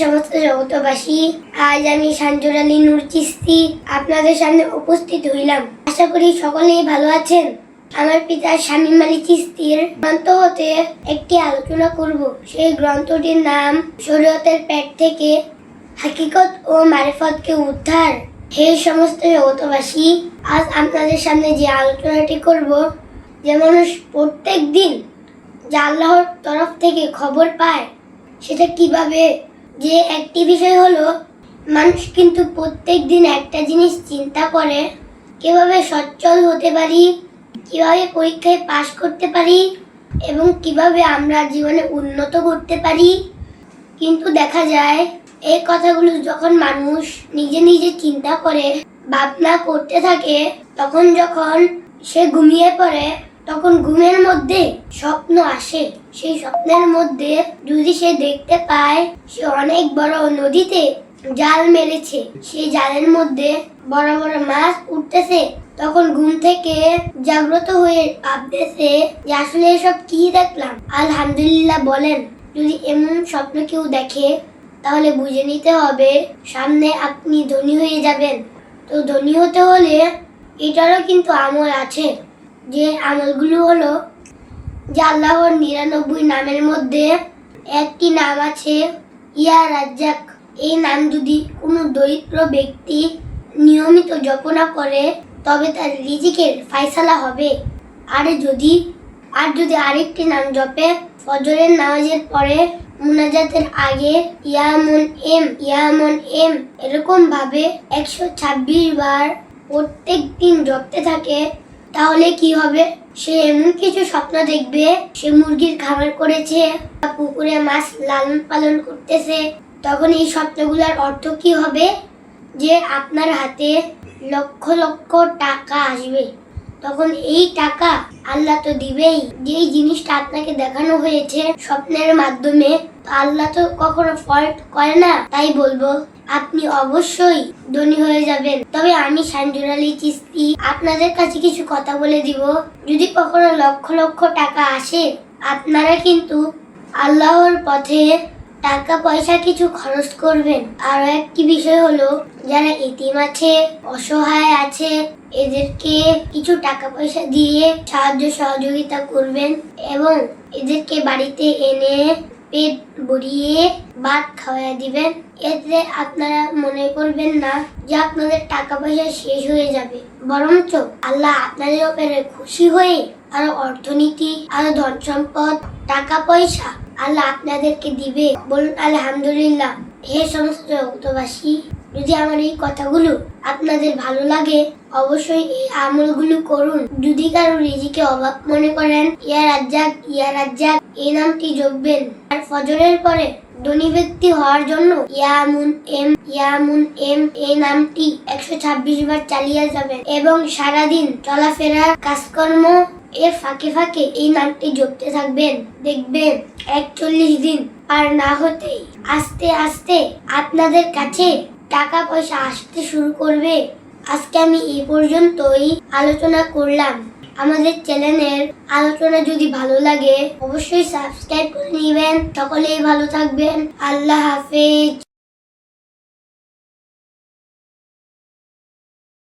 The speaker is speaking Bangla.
সমস্ত জগতবাসী, আজ আমি সাঞ্জুর আলী নূর চিস্তি আপনাদের সামনে উপস্থিত হইলাম। আশা করি সকলেই ভালো আছেন। আমার পিতা শামীম আলী চিস্তির গ্রন্থ হতে একটি আলোচনা করব। সেই গ্রন্থটির নাম শরীয়তের পেট থেকে হাকিকত ও মারিফতকে উদ্ধার। হে সমস্ত জগতবাসী, আজ আপনাদের সামনে যে আলোচনাটি করব, যে মানুষ প্রত্যেক দিন যা আল্লাহর তরফ থেকে খবর পায়, সেটা কীভাবে? যে একটি বিষয় হলো, মানুষ কিন্তু প্রত্যেক দিন একটা জিনিস চিন্তা করে, কীভাবে সচ্ছল হতে পারি, কীভাবে পরীক্ষায় পাশ করতে পারি, এবং কীভাবে আমরা জীবনে উন্নত করতে পারি। কিন্তু দেখা যায়, এই কথাগুলো যখন মানুষ নিজে নিজে চিন্তা করে, ভাবনা করতে থাকে, তখন যখন সে ঘুমিয়ে পড়ে তখন ঘুমের মধ্যে স্বপ্ন আসে। সেই স্বপ্নের মধ্যে যদি সে দেখতে পায়, সে অনেক বড় নদীতে জাল মেরেছে সেই জালের মধ্যে বড় বড় মাছ উঠতেছে। তখন ঘুম থেকে জাগ্রত হয়ে ভাবতেছে যে, আসলে এসব কি দেখলাম? আলহামদুলিল্লাহ বলেন, যদি এমন স্বপ্ন কেউ দেখে, তাহলে বুঝে নিতে হবে সামনে আপনি ধনী হয়ে যাবেন। তো ধনী হতে হলে এটারও কিন্তু আমল আছে। যে আমলগুলো হলো যে আল্লাহর নিরানব্বই নামের মধ্যে একটি নাম আছে, ইয়া রাজ্জাক। এই নাম যদি কোনো দরিদ্র ব্যক্তি নিয়মিত জপনা করে, তবে তার রিজিকের ফায়সালা হবে। আর যদি আর যদি আরেকটি নাম জপে, ফজরের নামাজের পরে মুনাজাতের আগে ইয়ামন এম ইয়ামন এম এরকমভাবে একশো ছাব্বিশ বার প্রত্যেক দিন জপতে থাকে তাহলে কি হবে? সে এমন কিছু স্বপ্ন দেখবে, সে মুরগির খাবার করেছে, বা পুকুরে মাছ লালন পালন করতেছে। তখন এই স্বপ্নগুলোর অর্থ কি হবে? যে আপনার হাতে লক্ষ লক্ষ টাকা আসবে। তখন এই টাকা আল্লাহ তো দিবেই। যেই জিনিসটা আপনাকে দেখানো হয়েছে স্বপ্নের মাধ্যমে আল্লাহ তো কখনো ফল্ট করে না, তাই বলব, আপনি অবশ্যই ধনী হয়ে যাবেন। তবে আমি সাঞ্জুর আলী চিস্তি, আপনাদের কাছে কিছু কথা বলে দিব। যদি কখনো লক্ষ লক্ষ টাকা আসে, আপনারা কিন্তু আল্লাহর পথে টাকা পয়সা কিছু খরচ করবেন। আরও একটি বিষয় হলো, যারা এতিম আছে, অসহায় আছে, এদেরকে কিছু টাকা পয়সা দিয়ে সাহায্য সহযোগিতা করবেন এবং এদেরকে বাড়িতে এনে পেট ভরিয়ে ভাত খাওয়াই দিবেন। এতে আপনারা মনে করবেন না যে আপনাদের টাকা পয়সা শেষ হয়ে যাবে। বরঞ্চ আল্লাহ আপনাদের উপরে খুশি হয়ে আরও অর্থনীতি, আরও ধন সম্পদ টাকা পয়সা আল্লাহ আপনাদেরকে দিবে। বলুন, আলহামদুলিল্লাহ। হে সমস্ত জগতবাসী যদি আমার এই কথাগুলো আপনাদের ভালো লাগে, অবশ্যই এই আমলগুলো করুন। যদি কারও রিজিকে অভাব মনে করেন, ইয়া রাজ্জাক ইয়া রাজ্জাক, এই নামটি জপবেন। আর ফজরের পরে ধনী ব্যক্তি হওয়ার জন্য ইয়ামুন এম ইয়ামুন এম, এই নামটি একশো ছাব্বিশ বার চালিয়ে যাবেন। এবং সারাদিন চলাফেরার কাজকর্ম এর ফাঁকে ফাঁকে এই নামটি জপতে থাকবেন, দেখবেন, একচল্লিশ দিন। আর না হতেই আস্তে আস্তে আপনাদের কাছে টাকা পয়সা আসতে শুরু করবে। আজকে আমি এই পর্যন্তই আলোচনা করলাম। আমাদের চ্যানেলের আলোচনা যদি ভালো লাগে, অবশ্যই সাবস্ক্রাইব করে নেবেন। সকলেই ভালো থাকবেন। আল্লাহ হাফেজ।